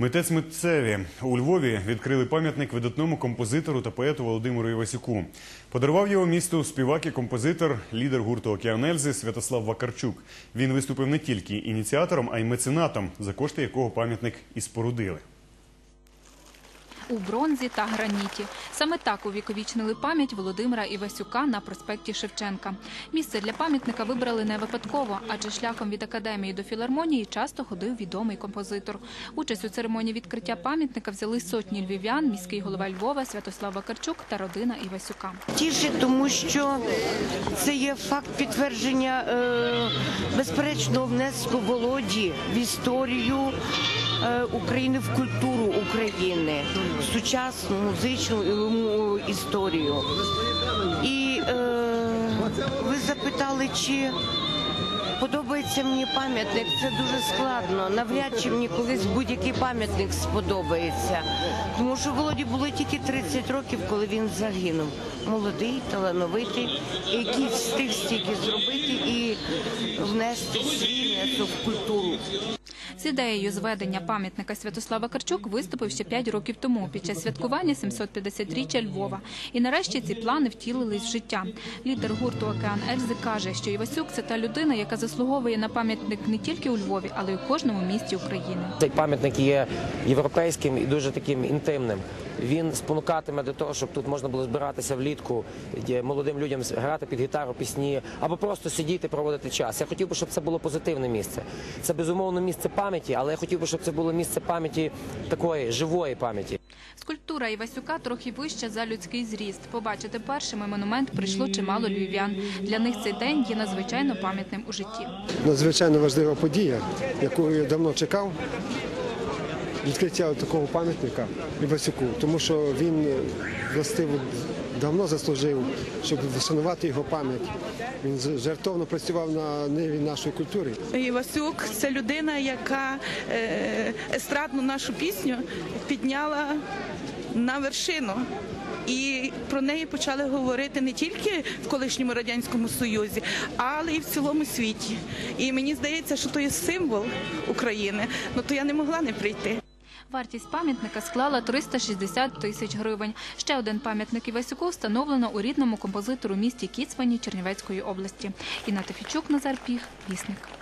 Митець митцеві у Львові відкрили пам'ятник видатному композитору та поету Володимиру Івасюку. Подарував його місту співак і композитор, лідер гурту Океанельзи Святослав Вакарчук. Він виступив не тільки ініціатором, а й меценатом, за кошти якого пам'ятник і спорудили. У бронзі та граніті. Саме так увіковічнили пам'ять Володимира Івасюка на проспекті Шевченка. Місце для пам'ятника вибрали не випадково, адже шляхом від академії до філармонії часто ходив відомий композитор. Участь у церемонії відкриття пам'ятника взяли сотні львів'ян, міський голова Львова Святослав Вакарчук та родина Івасюка. Тішить, тому що це є факт підтвердження е, безперечного внеску Володі в історію України, в культуру України, сучасну музичну е, історію. І е, ви запитали, чи подобається мені пам'ятник. Це дуже складно. Навряд чи мені колись будь-який пам'ятник сподобається. Тому що Володі було тільки 30 років, коли він загинув. Молодий, талановитий, який встиг стільки зробити і внести свій в культуру. З ідеєю зведення пам'ятника Святослава Карчук виступив ще 5 років тому під час святкування 750-річчя Львова. І нарешті ці плани втілились в життя. Лідер гурту Океан Ельзи каже, що Івасюк це та людина, яка заслуговує на пам'ятник не тільки у Львові, але й у кожному місті України. Цей пам'ятник є європейським і дуже таким інтимним. Він спонукатиме до того, щоб тут можна було збиратися влітку молодим людям грати під гітару пісні або просто сидіти, проводити час. Я хотів би, щоб це було позитивне місце. Це безумовно місце пам'яті, але я хотів би, щоб це було місце пам'яті такої живої пам'яті. Скульптура Івасюка трохи вища за людський зріст. Побачити першими монумент прийшло чимало львів'ян. Для них цей день є надзвичайно пам'ятним у житті. надзвичайно важлива подія, яку я давно чекав. Відкриття такого пам'ятника Івасюку, тому що він властиво давно заслужив, щоб вшанувати його пам'ять. Він жертовно працював на ниві нашої культури. Івасюк це людина, яка е, естрадну нашу пісню підняла на вершину. І про неї почали говорити не тільки в колишньому радянському союзі, але і в цілому світі. І мені здається, що то є символ України. Ну то я не могла не прийти. Вартість пам'ятника склала 360 тисяч гривень. Ще один пам'ятник Івасюку встановлено у рідному композитору місті Кіцмані Чернівецької області. Інна Тефічук, Назар Піх, Вісник.